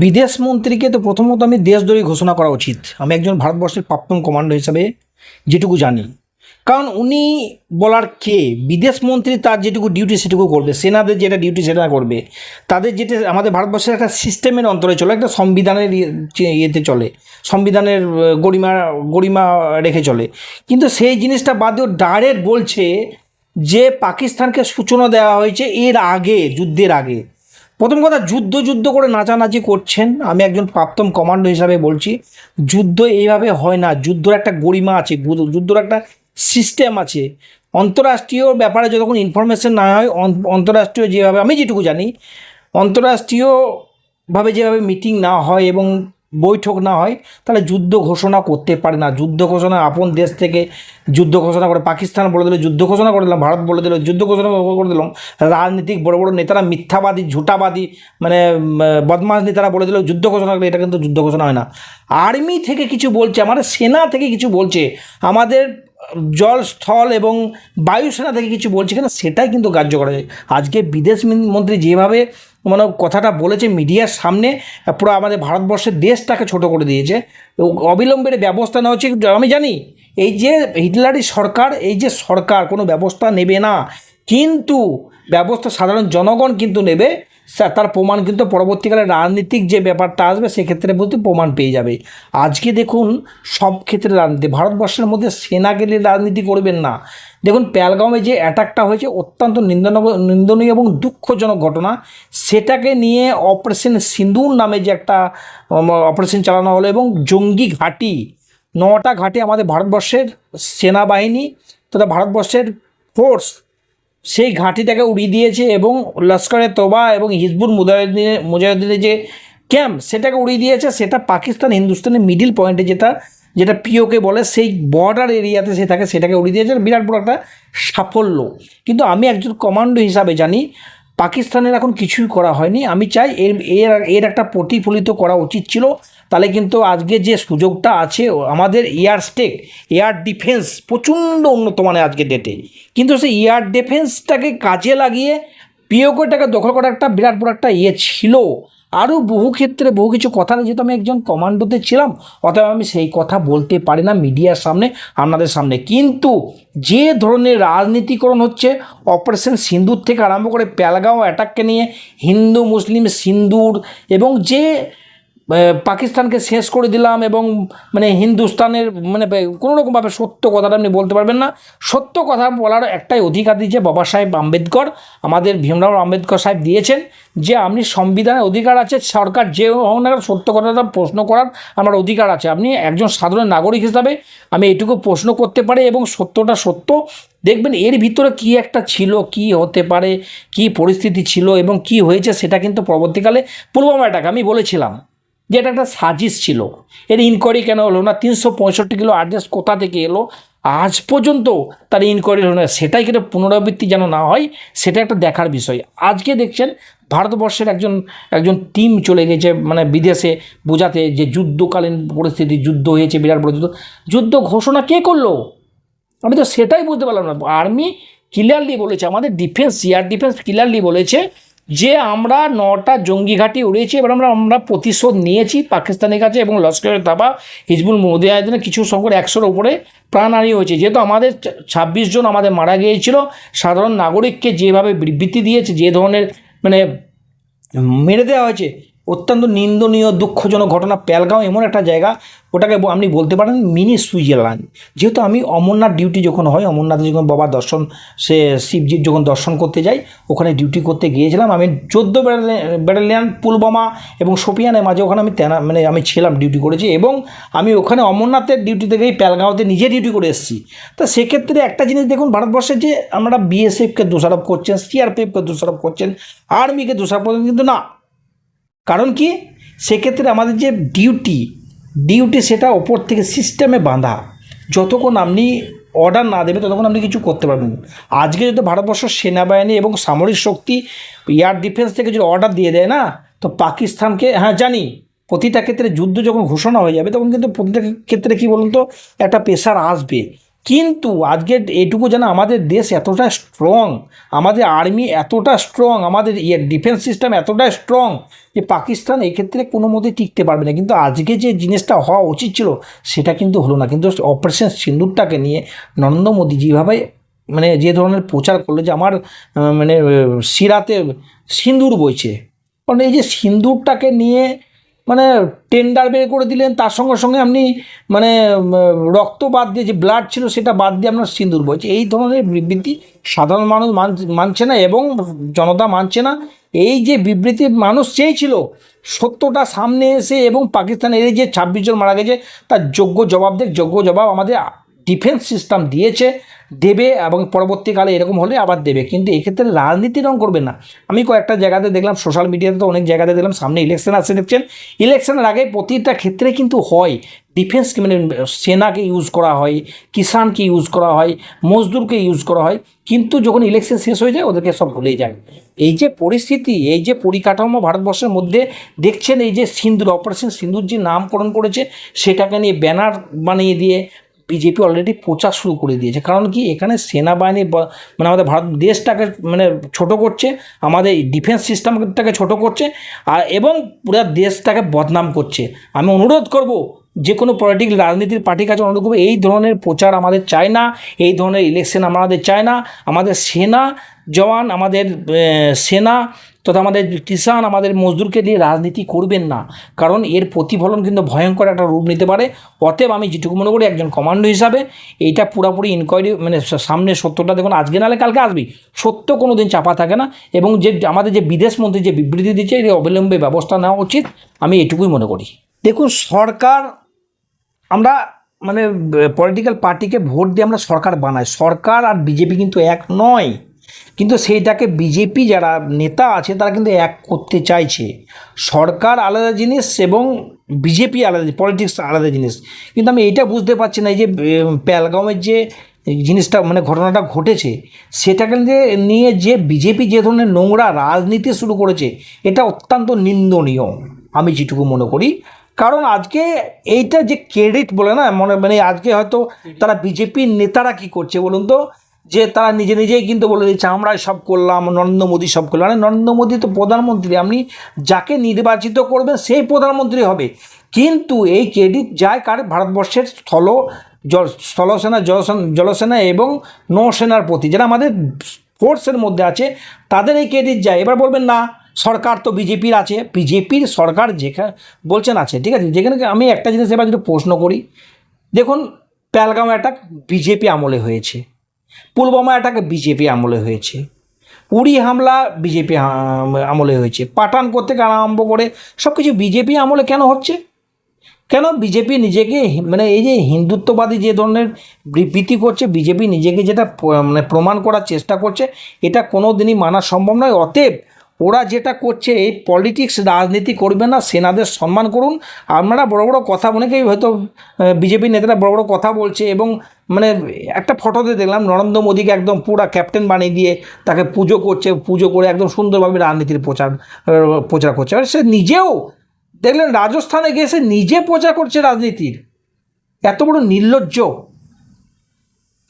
বিদেশ মন্ত্রীকে তো প্রথমত আমি দেশদ্রোহী ঘোষণা করা উচিত। আমি একজন ভারতবর্ষের প্রাক্তন কমান্ডো হিসাবে যেটুকু জানি। কারণ উনি বলার কে, বিদেশ মন্ত্রী তার যেটুকু ডিউটি সেটুকু করবে, সেনাদের যেটা ডিউটি সেটা করবে, তাদের যেটা আমাদের ভারতবর্ষের একটা সিস্টেমের অন্তরে চলে, একটা সংবিধানের ইয়ে- ইয়েতে চলে, সংবিধানের গরিমা গরিমা রেখে চলে। কিন্তু সেই জিনিসটা বাদেও ডাইরেক্ট বলছে যে পাকিস্তানকে সূচনা দেওয়া হয়েছে এর আগে, যুদ্ধের আগে। প্রথম কথা, যুদ্ধ যুদ্ধ করে নাচানাচি করছেন। আমি একজন প্রাপ্তম কমান্ডো হিসাবে বলছি, যুদ্ধ এইভাবে হয় না। যুদ্ধর একটা গরিমা আছে যুদ্ধর একটা সিস্টেম আছে। অন্তরাষ্ট্রীয় ব্যাপারে যতক্ষণ ইনফরমেশন না হয়, অন- অন্তরাষ্ট্রীয় যেভাবে আমি যেটুকু জানি অন্তরাষ্ট্রীয়ভাবে যেভাবে মিটিং না হয় এবং বৈঠক না হয়, তাহলে যুদ্ধ ঘোষণা করতে পারে না। যুদ্ধ ঘোষণা আপন দেশ থেকে যুদ্ধ ঘোষণা করে, পাকিস্তান বলে দিল, যুদ্ধ ঘোষণা করে দিলাম, ভারত বলে দিল, যুদ্ধ ঘোষণা করে দিলাম। রাজনীতিক বড় বড় নেতারা মিথ্যাবাদী, ঝুটাবাদী মানে বদমাস নেতারা বলে দিল, যুদ্ধ ঘোষণা করে এটা কিন্তু যুদ্ধ ঘোষণা হয় না। আর্মি থেকে কিছু বলছে, আমাদের সেনা থেকে কিছু বলছে, আমাদের জল, স্থল এবং বায়ুসেনা থেকে কিছু বলছে কেন, সেটাই কিন্তু গ্রাহ্য করা যায় আজকে বিদেশ মন্ত্রী যেভাবে মানে কথাটা বলেছে মিডিয়ার সামনে, পুরো আমাদের ভারতবর্ষের দেশটাকে ছোট করে দিয়েছে। অবিলম্বের ব্যবস্থা নেওয়া হচ্ছে আমি জানি, এই যে হিটলারি সরকার, এই যে সরকার কোনো ব্যবস্থা নেবে না, কিন্তু ব্যবস্থা সাধারণ জনগণ কিন্তু নেবে। স্যার, তার প্রমাণ কিন্তু পরবর্তীকালে রাজনীতিক যে ব্যাপারটা আসবে, সেক্ষেত্রে বলতে প্রমাণ পেয়ে যাবে। আজকে দেখুন, সব ক্ষেত্রে রাজনীতি, ভারতবর্ষের মধ্যে সেনা গেলে রাজনীতি করবেন না। দেখুন প্যালগাঁওয়ে যে অ্যাটাকটা হয়েছে, অত্যন্ত নিন্দনীয় নিন্দনীয় এবং দুঃখজনক ঘটনা। সেটাকে নিয়ে অপারেশন সিন্দুর নামে যে একটা অপারেশন চালানো হলো এবং জঙ্গি ঘাঁটি, নটা ঘাঁটি আমাদের ভারতবর্ষের সেনাবাহিনী তথা ভারতবর্ষের ফোর্স সেই ঘাঁটিটাকে উড়িয়ে দিয়েছে এবং লস্করে তোবা এবং হিজবুল মুজাহিদিনের মুজাহিদিনের যে ক্যাম্প, সেটাকে উড়িয়ে দিয়েছে। সেটা পাকিস্তান, হিন্দুস্তানের মিডিল পয়েন্টে যেটা যেটা পিওকে বলে, সেই বর্ডার এরিয়াতে সে থাকে সেটাকে উড়িয়ে দিয়েছে। বিরাট বড় একটা সাফল্য। কিন্তু আমি একজন কমান্ডো হিসাবে জানি পাকিস্তানের এখন কিছুই করা হয়নি। আমি চাই এর এর এর একটা প্রতিফলিত করা উচিত ছিল। তাহলে কিন্তু আজকে যে সুযোগটা আছে আমাদের এয়ার স্টেক এয়ার ডিফেন্স প্রচণ্ড উন্নত মানে আজকে ডেটে। কিন্তু সেই এয়ার ডিফেন্সটাকে কাজে লাগিয়ে পিওকেটাকে দখল করা একটা বিরাট বড় একটা ইয়ে ছিল। আরও বহু ক্ষেত্রে বহু কিছু কথা নেই। যেহেতু আমি একজন কমান্ডোতে ছিলাম, অতএব আমি সেই কথা বলতে পারি না মিডিয়ার সামনে, আপনাদের সামনে। কিন্তু যে ধরনের রাজনীতিকরণ হচ্ছে, অপারেশন সিন্দুর থেকে আরম্ভ করে প্যালগাঁও অ্যাটাককে নিয়ে হিন্দু, মুসলিম, সিন্দুর এবং যে পাকিস্তানকে শেষ করে দিলাম এবং মানে হিন্দুস্তানের মানে কোনো রকমভাবে সত্য কথাটা আপনি বলতে পারবেন না। সত্য কথা বলার একটাই অধিকার দিয়েছে বাবা সাহেব আম্বেদকর। আমাদের ভীমরাও আম্বেদকর সাহেব দিয়েছেন যে, আপনি সংবিধানের অধিকার আছে, সরকার যে হোক না সত্য কথাটা প্রশ্ন করার আমার অধিকার আছে। আপনি একজন সাধারণ নাগরিক হিসাবে আমি এটুকু প্রশ্ন করতে পারি এবং সত্যটা সত্য। দেখবেন এর ভিতরে কি একটা ছিল, কি হতে পারে, কি পরিস্থিতি ছিল এবং কি হয়েছে সেটা কিন্তু পরবর্তীকালে পুলওয়ামা অ্যাটাক আমি বলেছিলাম। যে এটা একটা সাজিশ ছিল। এর ইনকোয়ারি কেন হলো না? তিনশো পঁয়ষট্টি কিলো অ্যাড্রেস কোথা থেকে এলো? আজ পর্যন্ত তার ইনকোয়ারি হলো না। সেটাই কিন্তু পুনরাবৃত্তি যেন না হয়? সেটা একটা দেখার বিষয়। আজকে দেখছেন ভারতবর্ষের একজন একজন টিম চলে গেছে মানে বিদেশে বোঝাতে যে যুদ্ধকালীন পরিস্থিতি, যুদ্ধ হয়েছে, বিরাট বড় যুদ্ধ। যুদ্ধ ঘোষণা কে করল? আমি তো সেটাই বুঝতে পারলাম না। আর্মি ক্লিয়ারলি বলেছে, আমাদের ডিফেন্স এয়ার ডিফেন্স ক্লিয়ারলি বলেছে যে আমরা নটা জঙ্গি ঘাঁটি উড়িয়েছি, এবার আমরা আমরা প্রতিশোধ নিয়েছি পাকিস্তানের কাছে এবং লস্করের তাবা হিজবুল মুজাহিদিনের কিছু সংখ্যক একশোর উপরে প্রাণহানি হয়েছে। যেহেতু আমাদের ছাব্বিশ জন আমাদের মারা গিয়েছিল, সাধারণ নাগরিককে যেভাবে বিবৃতি দিয়েছে, যে ধরনের মানে মেরে দেওয়া হয়েছে অত্যন্ত নিন্দনীয়, দুঃখজনক ঘটনা প্যালগাঁও এমন একটা জায়গা, ওটাকে আপনি বলতে পারেন মিনি সুইজারল্যান্ড। যেহেতু আমি অমরনাথ ডিউটি যখন হয়, অমরনাথে যখন বাবা দর্শন, সে শিবজির যখন দর্শন করতে যাই, ওখানে ডিউটি করতে গিয়েছিলাম। আমি চোদ্দ ব্যাটালিয়ান পুলবামা এবং সোপিয়ানের মাঝে ওখানে আমি তেনা মানে আমি ছিলাম ডিউটি করেছি এবং আমি ওখানে অমরনাথের ডিউটি থেকেই প্যালগাঁওতে নিজে ডিউটি করে এসেছি। তা সেক্ষেত্রে একটা জিনিস দেখুন, ভারতবর্ষে যে আমরা বিএসএফকে দোষারোপ করছেন সিআরপিএফকে দোষারোপ করছেন আর্মিকে দোষারোপ করছেন, কিন্তু না। কারণ কি? সেক্ষেত্রে আমাদের যে ডিউটি ডিউটি সেটা ওপর থেকে সিস্টেমে বাঁধা। যতক্ষণ আপনি অর্ডার না দেবে ততক্ষণ আপনি কিছু করতে পারবেন আজকে যদি ভারতবর্ষ সেনাবাহিনী এবং সামরিক শক্তি এয়ার ডিফেন্স থেকে যদি অর্ডার দিয়ে দেয় না, তো পাকিস্তানকে হ্যাঁ জানি, প্রতিটা ক্ষেত্রে যুদ্ধ যখন ঘোষণা হয়ে যাবে, তখন কিন্তু প্রতিটা ক্ষেত্রে কী বলুন তো, একটা প্রেশার আসবে। কিন্তু আজকে এটুকু যেন আমাদের দেশ এতটা স্ট্রং আমাদের আর্মি এতটা স্ট্রং আমাদের ইয়ে ডিফেন্স সিস্টেম এতটা স্ট্রং যে পাকিস্তান এক্ষেত্রে কোনো মতে টিকতে পারবে না। কিন্তু আজকে যে জিনিসটা হওয়া উচিত ছিল সেটা কিন্তু হলো না। কিন্তু অপারেশন সিন্দুরটাকে নিয়ে নরেন্দ্র মোদী যেভাবে মানে যে ধরনের প্রচার করল যে আমার মানে আহ, শিরাতে সিঁদুর বইছে। কারণ এই যে সিন্দুরটাকে নিয়ে মানে টেন্ডার বের করে দিলেন, তার সঙ্গে সঙ্গে আপনি মানে রক্ত বাদ দিয়ে যে ব্লাড ছিল সেটা বাদ দিয়ে আপনার সিঁদুর বইছে এই ধরনের বিবৃতি সাধারণ মানুষ মান- মানছে না এবং জনতা মানছে না। এই যে বিবৃতি মানুষ চেয়েছিল, সত্যটা সামনে এসে এবং পাকিস্তানের এই যে ছাব্বিশ জন মারা গেছে, তার যোগ্য জবাব দেখ যোগ্য জবাব আমাদের ডিফেন্স সিস্টেম দিয়েছে। দেবে এবং পরবর্তীকালে এরকম হলে আবার দেবে। কিন্তু এক্ষেত্রে রাজনীতি রং করবে না। আমি কয়েকটা জায়গাতে দেখলাম সোশ্যাল মিডিয়াতে তো অনেক জায়গাতে দেখলাম, সামনে ইলেকশন আসছে, দেখছেন? ইলেকশনের আগে প্রতিটা ক্ষেত্রে কিন্তু হয়। ডিফেন্স মানে সেনাকে ইউজ করা হয়, কিষানকে ইউজ করা হয়, মজদুরকে ইউজ করা হয়। কিন্তু যখন ইলেকশন শেষ হয়ে যায়, ওদেরকে সব ভুলে যায়। এই যে পরিস্থিতি, এই যে পরিকাঠামো ভারতবর্ষের মধ্যে দেখছেন, এই যে সিন্দুর অপারেশন সিন্দুর যে নামকরণ করেছে, সেটাকে নিয়ে ব্যানার বানিয়ে দিয়ে বিজেপি অলরেডি প্রচার শুরু করে দিয়েছে। কারণ কি? এখানে সেনাবাহিনী মানে আমাদের ভারত দেশটাকে মানে ছোট করছে, আমাদের ডিফেন্স সিস্টেমটাকে ছোট করছে, আর এবং পুরো দেশটাকে বদনাম করছে। আমি অনুরোধ করব যে কোনো পলিটিক্যাল রাজনীতির পার্টির কাছে অনুরোধ করব, এই ধরনের প্রচার আমাদের চাই না, এই ধরনের ইলেকশন আমাদের চাই না, আমাদের সেনা জওয়ান, আমাদের সেনা তথা আমাদের কিষান, আমাদের মজদুরকে দিয়ে রাজনীতি করবেন না। কারণ এর প্রতিফলন কিন্তু ভয়ঙ্কর একটা রূপ নিতে পারে। অতএব আমি যেটুকু মনে করি একজন কমান্ডো হিসাবে এইটা পুরোপুরি ইনকোয়ারি মানে সামনে সত্যটা দেখুন, আজকে নাহলে কালকে আসবি সত্য কোনো দিন চাপা থাকে না এবং যে, আমাদের যে বিদেশ মন্ত্রী যে বিবৃতি দিচ্ছে, এর অবিলম্বে ব্যবস্থা নেওয়া উচিত, আমি এটুকুই মনে করি। দেখুন, সরকার আমরা মানে পলিটিক্যাল পার্টিকে ভোট দিয়ে আমরা সরকার বানাই। সরকার আর বিজেপি কিন্তু এক নয়। কিন্তু সেইটাকে বিজেপি যারা নেতা আছে তারা কিন্তু এক করতে চাইছে। সরকার আলাদা জিনিস এবং বিজেপি আলাদা পলিটিক্স আলাদা জিনিস। কিন্তু আমি এইটা বুঝতে পারছি না যে উম, প্যালগাঁওয়ের যে জিনিসটা মানে ঘটনাটা ঘটেছে সেটাকে নিয়ে যে বিজেপি যে ধরনের নোংরা রাজনীতি শুরু করেছে এটা অত্যন্ত নিন্দনীয়। আমি যেটুকু মনে করি কারণ আজকে এইটা যে ক্রেডিট বলে না, মনে মানে আজকে হয়তো তারা বিজেপির নেতারা কি করছে বলুন তো? যে তারা নিজে নিজেই কিন্তু বলে দিচ্ছে আমরা সব করলাম, নরেন্দ্র মোদী সব করলাম। আরে নরেন্দ্র মোদী তো প্রধানমন্ত্রী, আপনি যাকে নির্বাচিত করবেন সেই প্রধানমন্ত্রী হবে। কিন্তু এই ক্রেডিট যায় কার? ভারতবর্ষের স্থল, জল স্থলসেনা, জলসেনা এবং নৌসেনার প্রতি। যারা আমাদের ফোর্সের মধ্যে আছে, তাদের এই ক্রেডিট যায়। এবার বলবেন না সরকার তো বিজেপির আছে, বিজেপির সরকার যেখানে বলছেন আছে, ঠিক আছে? যেখানে আমি একটা জিনিস এবার যদি প্রশ্ন করি। দেখুন প্যালগাম অ্যাটাক বিজেপি আমলে হয়েছে পুলবামা অ্যাটাক বিজেপি আমলে হয়েছে, উড়ি হামলা বিজেপি আমলে হয়েছে, পাঠান করতে আরম্ভ করে সব কিছু বিজেপি আমলে কেন হচ্ছে? কেন বিজেপি নিজেকে মানে এই যে হিন্দুত্ববাদী যে ধরনের বিবৃতি করছে, বিজেপি নিজেকে যেটা মানে প্রমাণ করার চেষ্টা করছে, এটা কোনো দিনই মানা সম্ভব নয়। অতএব ওরা যেটা করছে, এই পলিটিক্স রাজনীতি করবে না, সেনাদের সম্মান করুন। আপনারা বড় বড় কথা অনেকেই হয়তো বিজেপি নেতারা বড় বড় কথা বলছে এবং মানে একটা ফটোতে দেখলাম, নরেন্দ্র মোদীকে একদম পুরা ক্যাপ্টেন বানিয়ে দিয়ে তাকে পুজো করছে, পুজো করে একদম সুন্দরভাবে রাজনীতির প্রচার প্রচার করছে। আর সে নিজেও দেখলেন, রাজস্থানে গিয়ে সে নিজে প্রচার করছে রাজনীতির। এত বড় নির্লজ্জ।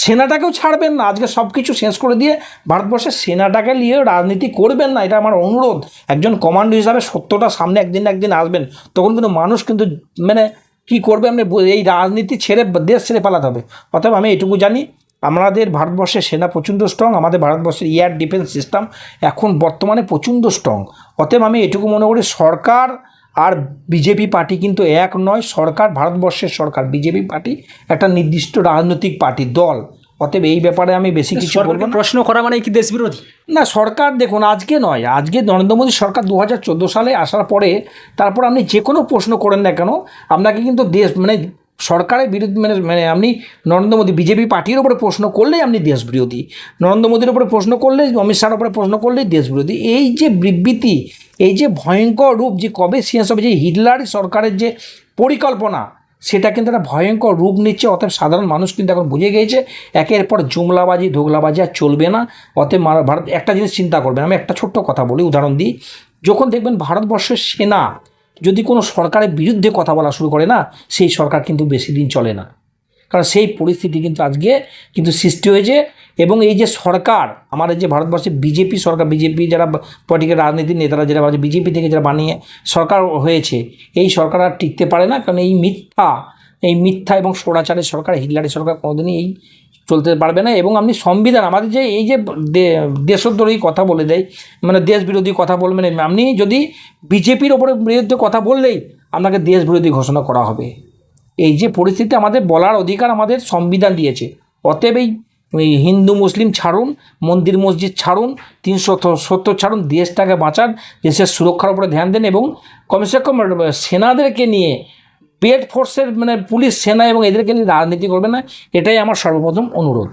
সেনাটাকেও ছাড়বেন না। আজকে সব কিছু শেষ করে দিয়ে ভারতবর্ষের সেনাটাকে নিয়ে রাজনীতি করবেন না, এটা আমার অনুরোধ। একজন কমান্ডো হিসাবে সত্যটা সামনে একদিন একদিন আসবেন। তখন কিন্তু মানুষ কিন্তু মানে কি করবে, আপনি এই রাজনীতি ছেড়ে দেশ ছেড়ে পালাতে হবে। অতএব আমি এটুকু জানি, আমাদের ভারতবর্ষের সেনা প্রচণ্ড স্ট্রং আমাদের ভারতবর্ষের এয়ার ডিফেন্স সিস্টেম এখন বর্তমানে প্রচণ্ড স্ট্রং অতএব আমি এটুকু মনে করি, সরকার আর বিজেপি পার্টি কিন্তু এক নয় সরকার ভারতবর্ষের সরকার। বিজেপি পার্টি একটা নির্দিষ্ট রাজনৈতিক পার্টি দল। অতএব এই ব্যাপারে আমি বেশি কিছু বলব প্রশ্ন করা মানে কি দেশ বিরোধী না সরকার দেখুন আজকে নয়। আজকে নরেন্দ্র মোদী সরকার দু হাজার চোদ্দ সালে আসার পরে তারপর আপনি যে কোনো প্রশ্ন করেন না কেন আপনাকে কিন্তু দেশ মানে সরকারের বিরুদ্ধে মানে মানে আপনি নরেন্দ্র মোদী বিজেপি পার্টির উপরে প্রশ্ন করলেই আপনি দেশ বিরোধী নরেন্দ্র মোদীর উপরে প্রশ্ন করলে অমিত শাহর উপরে প্রশ্ন করলেই দেশ বিরোধী এই যে বিবৃতি এই যে ভয়ঙ্কর রূপ যে কবে শেষ হবে, যে হিটলার সরকারের যে পরিকল্পনা, সেটা কিন্তু একটা ভয়ঙ্কর রূপ নিচ্ছে। অতএব সাধারণ মানুষ কিন্তু এখন বুঝে গিয়েছে, একের পর জুমলাবাজি ধোগলাবাজি আর চলবে না। অতএব ভারত একটা জিনিস চিন্তা করবেন আমি একটা ছোট্ট কথা বলি, উদাহরণ দিই। যখন দেখবেন ভারতবর্ষের সেনা যদি কোনো সরকারের বিরুদ্ধে কথা বলা শুরু করে না, সেই সরকার কিন্তু বেশি দিন চলে না। কারণ সেই পরিস্থিতি কিন্তু আজকে কিন্তু সৃষ্টি হয়েছে এবং এই যে সরকার, আমাদের যে ভারতবর্ষে বিজেপি সরকার, বিজেপি যারা পলিটিক্যাল রাজনীতির নেতারা যারা ভাবছে বিজেপি থেকে যারা বানিয়ে সরকার হয়েছে, এই সরকার আর টিকতে পারে না। কারণ এই মিথ্যা এই মিথ্যা এবং সোড়াচারের সরকার, হিটলারের সরকার কোনোদিনই এই চলতে পারবে না এবং আপনি সংবিধান, আমাদের যে এই যে দেশদ্রোহী কথা বলে দেয় মানে দেশ বিরোধী কথা বলবেন আপনি যদি বিজেপির ওপরে বিরুদ্ধে কথা বললেই আপনাকে দেশ বিরোধী ঘোষণা করা হবে। এই যে পরিস্থিতি আমাদের বলার অধিকার আমাদের সংবিধান দিয়েছে। অতএব এই হিন্দু মুসলিম ছাড়ুন, মন্দির মসজিদ ছাড়ুন, তিনশো সত্তর ছাড়ুন, দেশটাকে বাঁচান, দেশের সুরক্ষার উপরে ধ্যান দেন এবং কমসে কম সেনাদেরকে নিয়ে পেড ফোর্সের মানে পুলিশ, সেনা এবং এদেরকে নিয়ে রাজনীতি করবে না, এটাই আমার সর্বপ্রথম অনুরোধ।